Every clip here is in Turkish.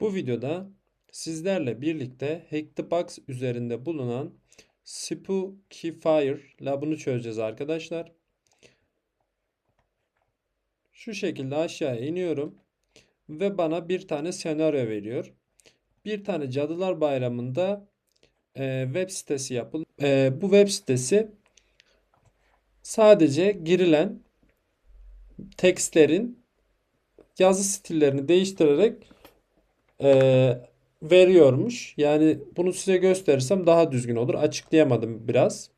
Bu videoda sizlerle birlikte Hackthebox üzerinde bulunan Spookyfire labını çözeceğiz arkadaşlar. Şu şekilde aşağıya iniyorum ve bana bir tane senaryo veriyor. Bir tane Cadılar Bayramı'nda e, web sitesi yapıl. E, bu web sitesi sadece girilen tekstlerin yazı stillerini değiştirerek e, veriyormuş. Yani bunu size gösterirsem daha düzgün olur. Açıklayamadım biraz.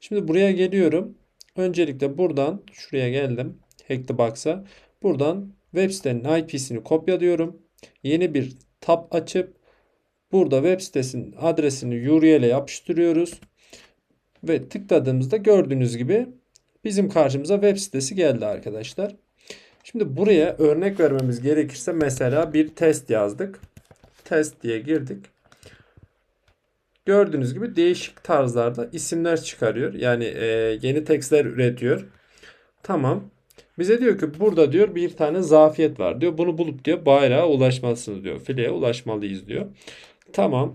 Şimdi buraya geliyorum. Öncelikle buradan şuraya geldim. Hackthebox'a. Buradan web sitenin IP'sini kopyalıyorum. Yeni bir tab açıp burada web sitesinin adresini URL'e yapıştırıyoruz. Ve tıkladığımızda gördüğünüz gibi bizim karşımıza web sitesi geldi arkadaşlar. Şimdi buraya örnek vermemiz gerekirse mesela bir test yazdık. Test diye girdik. Gördüğünüz gibi değişik tarzlarda isimler çıkarıyor. Yani e, yeni tekstler üretiyor. Tamam. Bize diyor ki burada diyor bir tane zafiyet var diyor. Bunu bulup diyor bayrağa ulaşmalısınız diyor. Fileye ulaşmalıyız diyor. Tamam.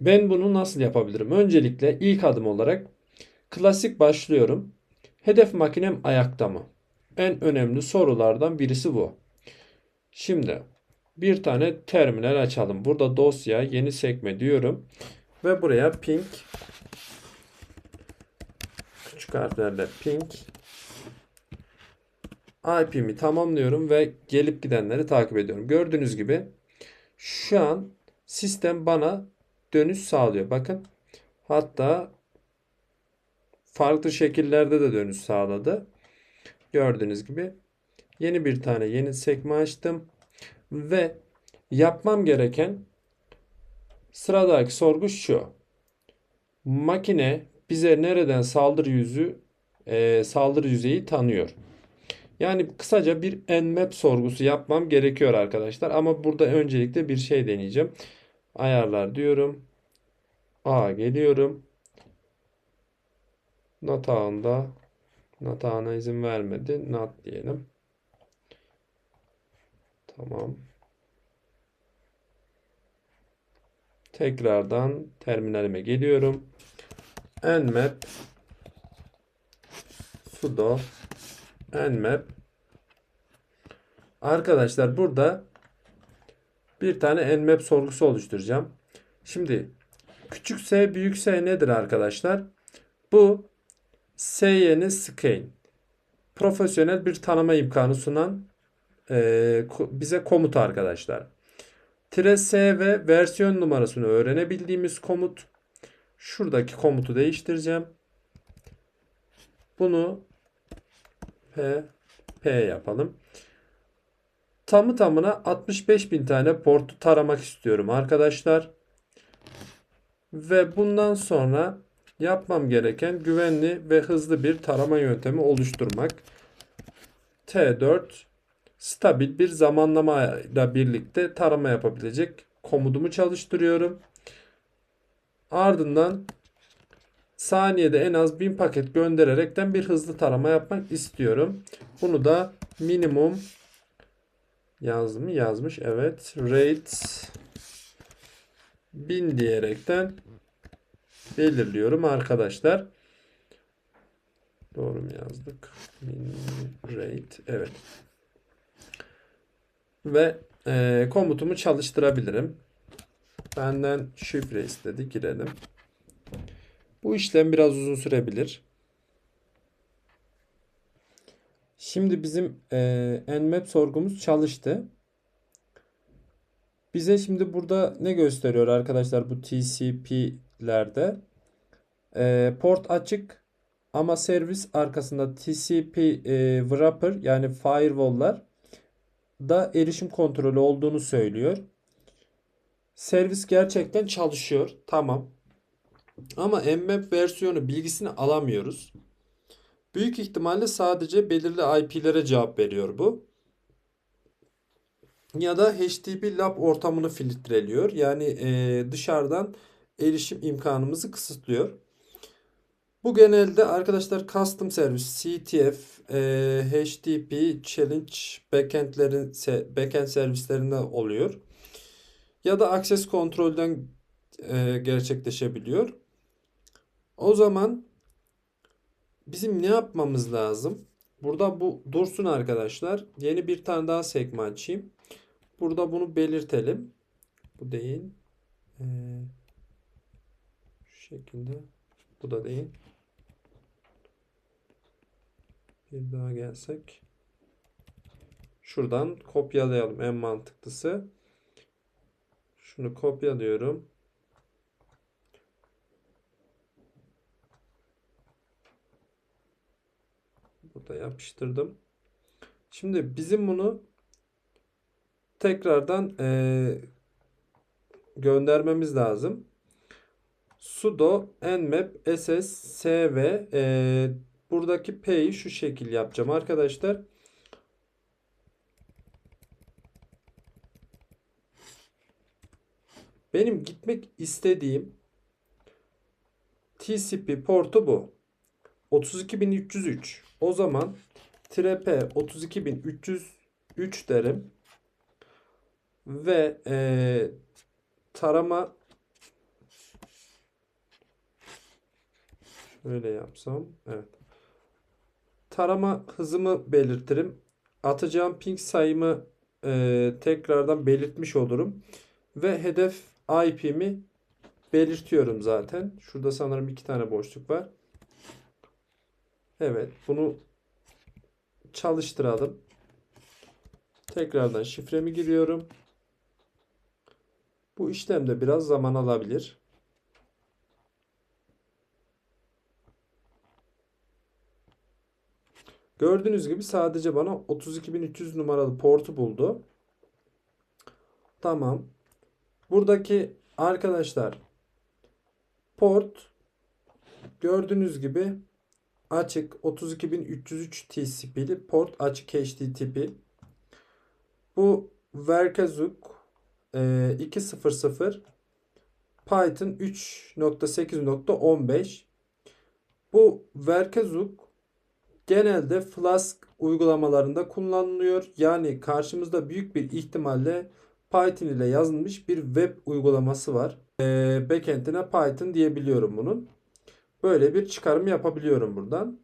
Ben bunu nasıl yapabilirim? Öncelikle ilk adım olarak klasik başlıyorum. Hedef makinem ayakta mı? En önemli sorulardan birisi bu. Şimdi bir tane terminal açalım. Burada dosya yeni sekme diyorum. Ve buraya ping küçük harflerle ping IP'mi tamamlıyorum ve gelip gidenleri takip ediyorum. Gördüğünüz gibi şu an sistem bana dönüş sağlıyor. Bakın hatta farklı şekillerde de dönüş sağladı. Gördüğünüz gibi yeni bir tane yeni sekme açtım ve yapmam gereken sıradaki sorgu şu. Makine bize nereden saldırı yüzü e, saldırı yüzeyi tanıyor. Yani kısaca bir nmap sorgusu yapmam gerekiyor arkadaşlar. Ama burada öncelikle bir şey deneyeceğim. Ayarlar diyorum. A geliyorum. Not ağında Not ağına izin vermedi. Not diyelim. Tamam. Tekrardan terminalime geliyorum. nmap sudo nmap Arkadaşlar burada bir tane nmap sorgusu oluşturacağım. Şimdi küçük s büyük s nedir arkadaşlar? Bu SYN Scan profesyonel bir tanıma imkanı sunan e, bize komut arkadaşlar. Tire S ve versiyon numarasını öğrenebildiğimiz komut. Şuradaki komutu değiştireceğim. Bunu P, P yapalım. Tamı tamına 65 bin tane portu taramak istiyorum arkadaşlar. Ve bundan sonra yapmam gereken güvenli ve hızlı bir tarama yöntemi oluşturmak. T4 stabil bir zamanlama ile birlikte tarama yapabilecek komutumu çalıştırıyorum. Ardından saniyede en az 1000 paket göndererekten bir hızlı tarama yapmak istiyorum. Bunu da minimum yazdım mı? Yazmış. Evet. Rate 1000 diyerekten belirliyorum arkadaşlar. Doğru mu yazdık? Min rate. Evet. Ve e, komutumu çalıştırabilirim. Benden şifre istedi. Girelim. Bu işlem biraz uzun sürebilir. Şimdi bizim e, Nmap sorgumuz çalıştı. Bize şimdi burada ne gösteriyor arkadaşlar bu TCP'lerde? E, port açık ama servis arkasında TCP e, wrapper yani firewall'lar da erişim kontrolü olduğunu söylüyor. Servis gerçekten çalışıyor. Tamam. Ama Mmap versiyonu bilgisini alamıyoruz. Büyük ihtimalle sadece belirli IP'lere cevap veriyor bu. Ya da HTTP Lab ortamını filtreliyor. Yani e, dışarıdan erişim imkanımızı kısıtlıyor. Bu genelde arkadaşlar custom servis, CTF, e, HTTP, Challenge backend'lerin backend servislerinde oluyor. Ya da access kontrolden e, gerçekleşebiliyor. O zaman bizim ne yapmamız lazım? Burada bu dursun arkadaşlar. Yeni bir tane daha sekme açayım. Burada bunu belirtelim. Bu değil. Ee, şu şekilde. Bu da değil. Bir daha gelsek. Şuradan kopyalayalım en mantıklısı. Şunu kopyalıyorum. Burada yapıştırdım. Şimdi bizim bunu tekrardan eee, göndermemiz lazım. sudo nmap ss sv eee, buradaki p'yi şu şekil yapacağım arkadaşlar. Benim gitmek istediğim TCP portu bu. 32303. O zaman trepe 32303 derim. Ve eee, tarama şöyle yapsam. Evet. Tarama hızımı belirtirim. Atacağım ping sayımı eee, tekrardan belirtmiş olurum. Ve hedef IP'mi belirtiyorum zaten. Şurada sanırım iki tane boşluk var. Evet, bunu çalıştıralım. Tekrardan şifremi giriyorum. Bu işlem de biraz zaman alabilir. Gördüğünüz gibi sadece bana 32300 numaralı portu buldu. Tamam. Buradaki arkadaşlar port gördüğünüz gibi açık 32303 TCP'li port açık HTTP. Bu Verkazuk e, 2.0.0 Python 3.8.15 Bu Verkazuk genelde Flask uygulamalarında kullanılıyor. Yani karşımızda büyük bir ihtimalle Python ile yazılmış bir web uygulaması var. E, backend'ine Python diyebiliyorum bunun. Böyle bir çıkarım yapabiliyorum buradan.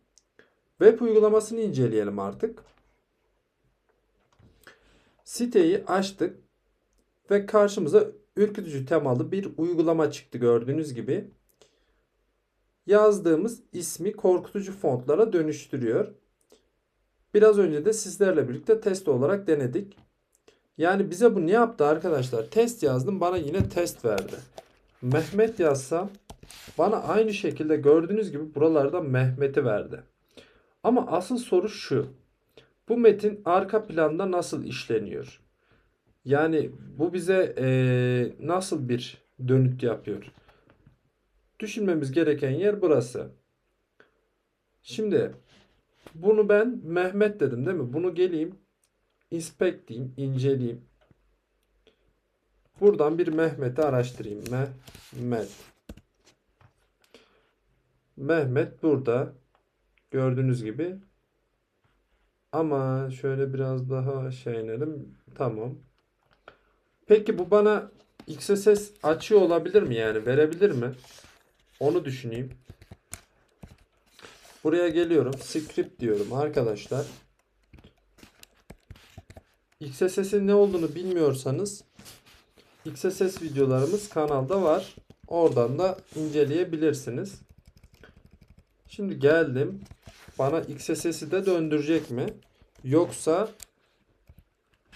Web uygulamasını inceleyelim artık. Siteyi açtık ve karşımıza ürkütücü temalı bir uygulama çıktı gördüğünüz gibi. Yazdığımız ismi korkutucu fontlara dönüştürüyor. Biraz önce de sizlerle birlikte test olarak denedik. Yani bize bu ne yaptı arkadaşlar? Test yazdım bana yine test verdi. Mehmet yazsam bana aynı şekilde gördüğünüz gibi buralarda Mehmet'i verdi. Ama asıl soru şu. Bu metin arka planda nasıl işleniyor? Yani bu bize eee, nasıl bir dönüt yapıyor? Düşünmemiz gereken yer burası. Şimdi bunu ben Mehmet dedim değil mi? Bunu geleyim inspect diyeyim, inceleyeyim. Buradan bir Mehmet'i araştırayım. Mehmet. Mehmet burada. Gördüğünüz gibi. Ama şöyle biraz daha şey inelim. Tamam. Peki bu bana XSS açıyor olabilir mi yani? Verebilir mi? Onu düşüneyim. Buraya geliyorum. Script diyorum arkadaşlar. XSS'in ne olduğunu bilmiyorsanız XSS videolarımız kanalda var. Oradan da inceleyebilirsiniz. Şimdi geldim. Bana XSS'i de döndürecek mi? Yoksa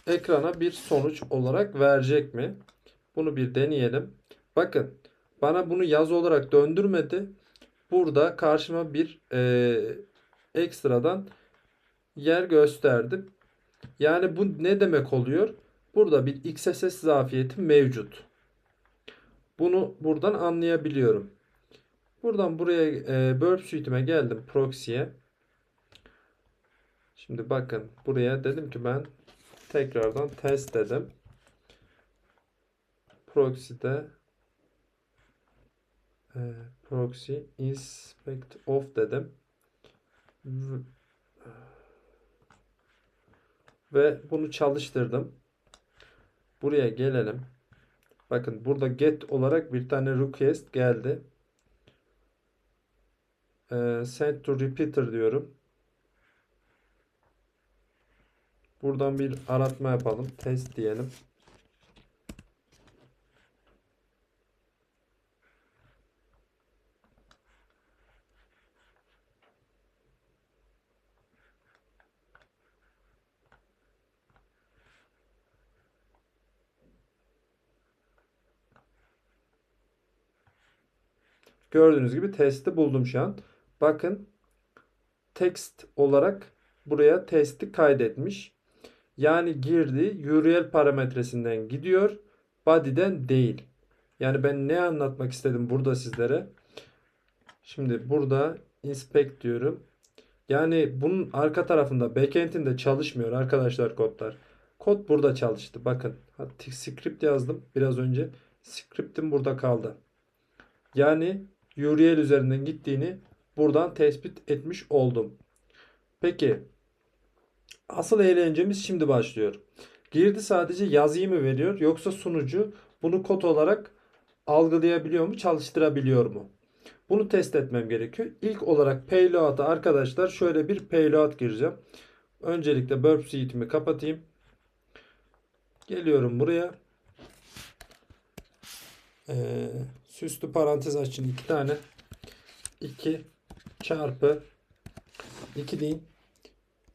ekrana bir sonuç olarak verecek mi? Bunu bir deneyelim. Bakın bana bunu yazı olarak döndürmedi. Burada karşıma bir e, ekstradan yer gösterdi. Yani bu ne demek oluyor? Burada bir XSS zafiyeti mevcut. Bunu buradan anlayabiliyorum. Buradan buraya e, Burp Suite'ime geldim proxy'ye. Şimdi bakın buraya dedim ki ben tekrardan test dedim. Proxy'de e, proxy inspect off dedim. V- Ve bunu çalıştırdım. Buraya gelelim. Bakın burada get olarak bir tane request geldi. Ee, send to repeater diyorum. Buradan bir aratma yapalım. Test diyelim. Gördüğünüz gibi testi buldum şu an. Bakın text olarak buraya testi kaydetmiş. Yani girdi URL parametresinden gidiyor. Body'den değil. Yani ben ne anlatmak istedim burada sizlere? Şimdi burada inspect diyorum. Yani bunun arka tarafında backend'inde çalışmıyor arkadaşlar kodlar. Kod burada çalıştı. Bakın. Script yazdım biraz önce. Script'im burada kaldı. Yani URL üzerinden gittiğini buradan tespit etmiş oldum. Peki asıl eğlencemiz şimdi başlıyor. Girdi sadece yazıyı mı veriyor yoksa sunucu bunu kod olarak algılayabiliyor mu, çalıştırabiliyor mu? Bunu test etmem gerekiyor. İlk olarak payload'a arkadaşlar şöyle bir payload gireceğim. Öncelikle burp suite'imi kapatayım. Geliyorum buraya. Ee, süslü parantez açın iki tane. 2 çarpı 2 deyin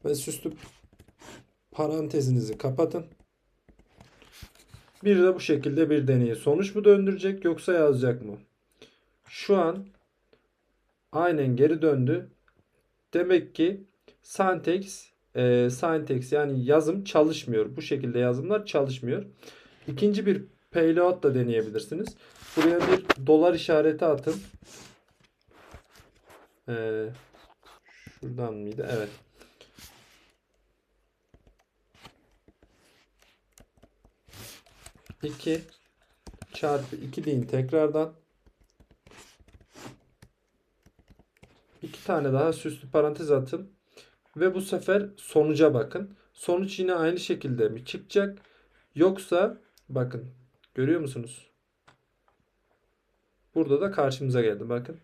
ve süslü parantezinizi kapatın. Bir de bu şekilde bir deneyi sonuç mu döndürecek yoksa yazacak mı? Şu an aynen geri döndü. Demek ki syntax e, syntax yani yazım çalışmıyor. Bu şekilde yazımlar çalışmıyor. İkinci bir payload da deneyebilirsiniz. Buraya bir dolar işareti atın. Ee, şuradan mıydı? Evet. İki çarpı iki deyin tekrardan. İki tane daha süslü parantez atın. Ve bu sefer sonuca bakın. Sonuç yine aynı şekilde mi çıkacak? Yoksa bakın görüyor musunuz? Burada da karşımıza geldi bakın.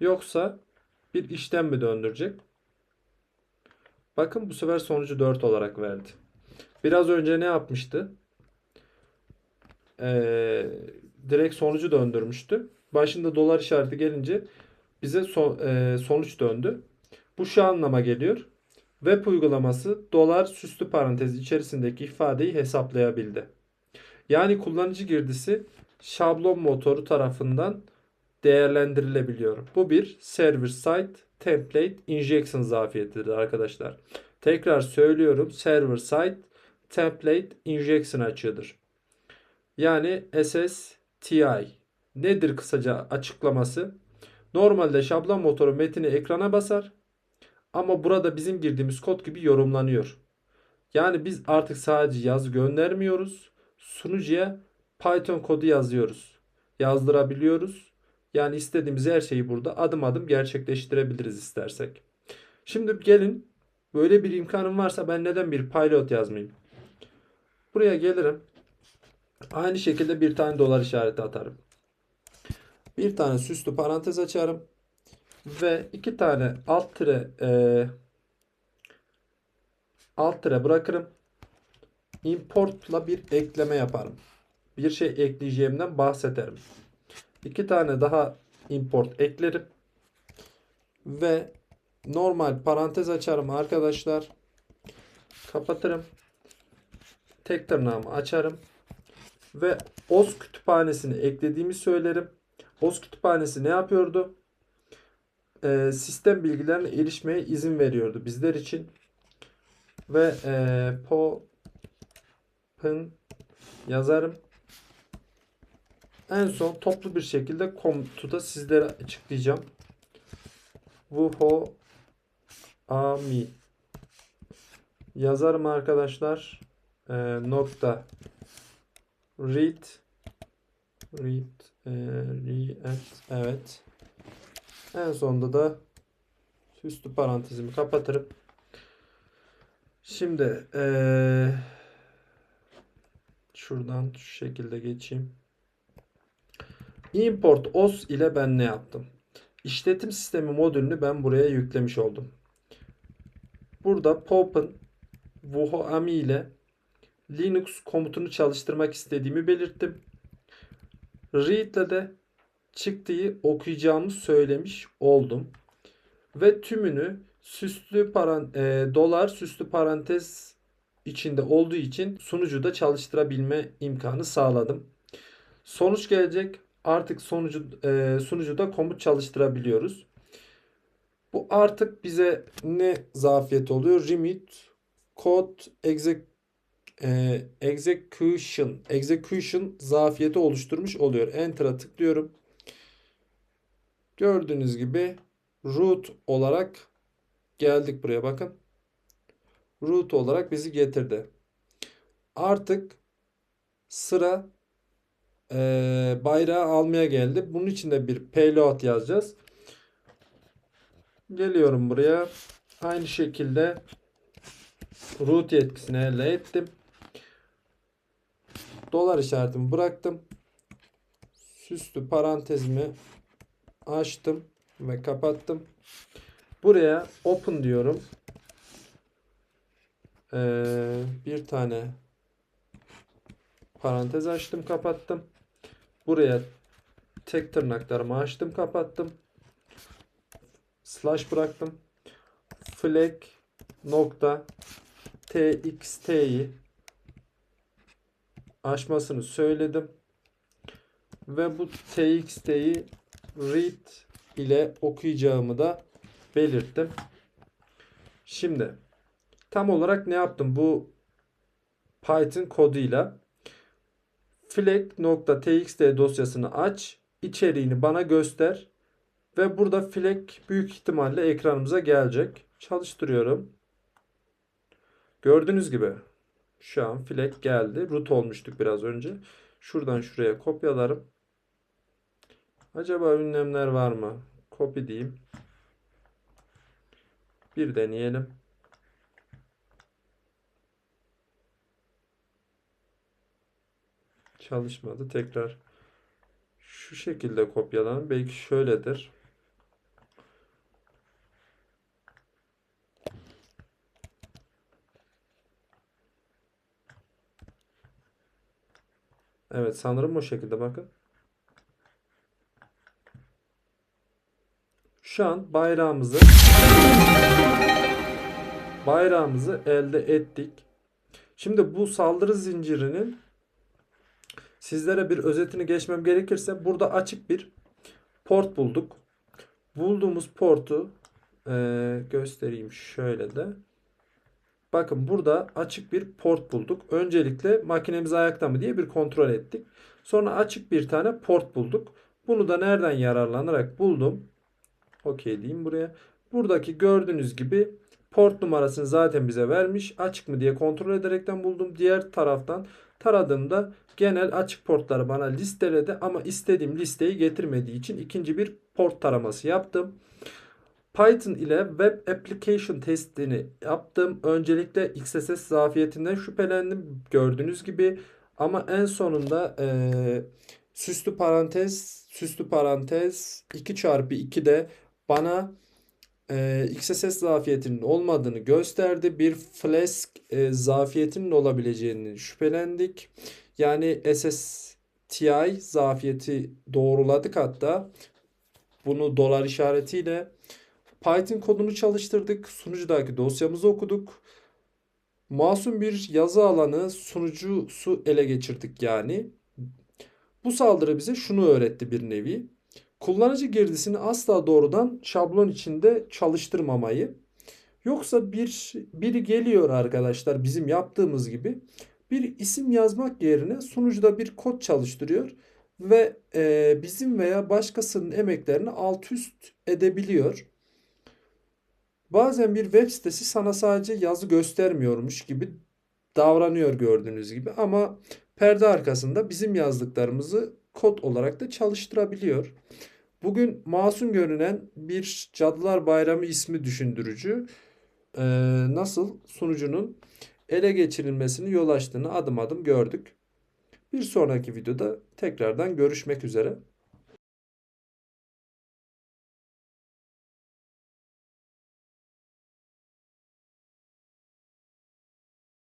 Yoksa bir işlem mi döndürecek? Bakın bu sefer sonucu 4 olarak verdi. Biraz önce ne yapmıştı? Ee, direkt sonucu döndürmüştü. Başında dolar işareti gelince bize so e, sonuç döndü. Bu şu anlama geliyor. Web uygulaması dolar süslü parantez içerisindeki ifadeyi hesaplayabildi. Yani kullanıcı girdisi şablon motoru tarafından değerlendirilebiliyor. Bu bir server side template injection zafiyetidir arkadaşlar. Tekrar söylüyorum server side template injection açığıdır. Yani SSTI nedir kısaca açıklaması? Normalde şablon motoru metini ekrana basar ama burada bizim girdiğimiz kod gibi yorumlanıyor. Yani biz artık sadece yaz göndermiyoruz. Sunucuya Python kodu yazıyoruz. Yazdırabiliyoruz. Yani istediğimiz her şeyi burada adım adım gerçekleştirebiliriz istersek. Şimdi gelin böyle bir imkanım varsa ben neden bir pilot yazmayayım? Buraya gelirim. Aynı şekilde bir tane dolar işareti atarım. Bir tane süslü parantez açarım. Ve iki tane alt tire e, alt tire bırakırım. Importla bir ekleme yaparım. Bir şey ekleyeceğimden bahsederim. İki tane daha import eklerim. Ve normal parantez açarım arkadaşlar. Kapatırım. Tek tırnağımı açarım. Ve OS kütüphanesini eklediğimi söylerim. OS kütüphanesi ne yapıyordu? Ee, sistem bilgilerine erişmeye izin veriyordu bizler için. Ve e, pop'ın yazarım. En son toplu bir şekilde komutu da sizlere açıklayacağım. Wuho ami yazarım arkadaşlar. E, nokta read read Ee, re-add, evet. En sonunda da üstü parantezimi kapatırım. Şimdi ee, şuradan şu şekilde geçeyim. Import os ile ben ne yaptım? İşletim sistemi modülünü ben buraya yüklemiş oldum. Burada pop'un vuhoami ile Linux komutunu çalıştırmak istediğimi belirttim. Read ile de çıktıyı okuyacağımı söylemiş oldum. Ve tümünü süslü paran e, dolar süslü parantez içinde olduğu için sunucuda çalıştırabilme imkanı sağladım. Sonuç gelecek. Artık sonucu e, sunucuda komut çalıştırabiliyoruz. Bu artık bize ne zafiyet oluyor? Remit code exec, e, execution execution zafiyeti oluşturmuş oluyor. Enter'a tıklıyorum. Gördüğünüz gibi root olarak geldik buraya bakın. Root olarak bizi getirdi. Artık sıra e, bayrağı almaya geldi. Bunun için de bir payload yazacağız. Geliyorum buraya. Aynı şekilde root yetkisini elde ettim. Dolar işaretimi bıraktım. Süslü parantezimi açtım ve kapattım. Buraya open diyorum. Ee, bir tane parantez açtım kapattım. Buraya tek tırnaklarımı açtım kapattım. Slash bıraktım. Flag nokta txt'yi açmasını söyledim. Ve bu txt'yi read ile okuyacağımı da belirttim. Şimdi tam olarak ne yaptım bu Python koduyla flag.txt dosyasını aç, içeriğini bana göster ve burada flag büyük ihtimalle ekranımıza gelecek. Çalıştırıyorum. Gördüğünüz gibi şu an flag geldi. Root olmuştuk biraz önce. Şuradan şuraya kopyalarım. Acaba ünlemler var mı? Copy diyeyim. Bir deneyelim. Çalışmadı. Tekrar şu şekilde kopyalanın. Belki şöyledir. Evet sanırım o şekilde bakın. Şu an bayrağımızı bayrağımızı elde ettik. Şimdi bu saldırı zincirinin sizlere bir özetini geçmem gerekirse burada açık bir port bulduk. Bulduğumuz portu e, göstereyim şöyle de. Bakın burada açık bir port bulduk. Öncelikle makinemiz ayakta mı diye bir kontrol ettik. Sonra açık bir tane port bulduk. Bunu da nereden yararlanarak buldum. Okey diyeyim buraya. Buradaki gördüğünüz gibi port numarasını zaten bize vermiş. Açık mı diye kontrol ederekten buldum. Diğer taraftan taradığımda genel açık portları bana listeledi ama istediğim listeyi getirmediği için ikinci bir port taraması yaptım. Python ile web application testini yaptım. Öncelikle XSS zafiyetinden şüphelendim gördüğünüz gibi ama en sonunda e, süslü parantez süslü parantez 2 çarpı 2'de bana e, XSS zafiyetinin olmadığını gösterdi. Bir Flask e, zafiyetinin olabileceğini şüphelendik. Yani SSTI zafiyeti doğruladık hatta. Bunu dolar işaretiyle Python kodunu çalıştırdık. Sunucudaki dosyamızı okuduk. Masum bir yazı alanı sunucusu ele geçirdik yani. Bu saldırı bize şunu öğretti bir nevi. Kullanıcı girdisini asla doğrudan şablon içinde çalıştırmamayı. Yoksa bir biri geliyor arkadaşlar bizim yaptığımız gibi bir isim yazmak yerine sunucuda bir kod çalıştırıyor ve e, bizim veya başkasının emeklerini alt üst edebiliyor. Bazen bir web sitesi sana sadece yazı göstermiyormuş gibi davranıyor gördüğünüz gibi ama perde arkasında bizim yazdıklarımızı kod olarak da çalıştırabiliyor. Bugün masum görünen bir Cadılar Bayramı ismi düşündürücü e, nasıl sunucunun ele geçirilmesini yol açtığını adım adım gördük. Bir sonraki videoda tekrardan görüşmek üzere.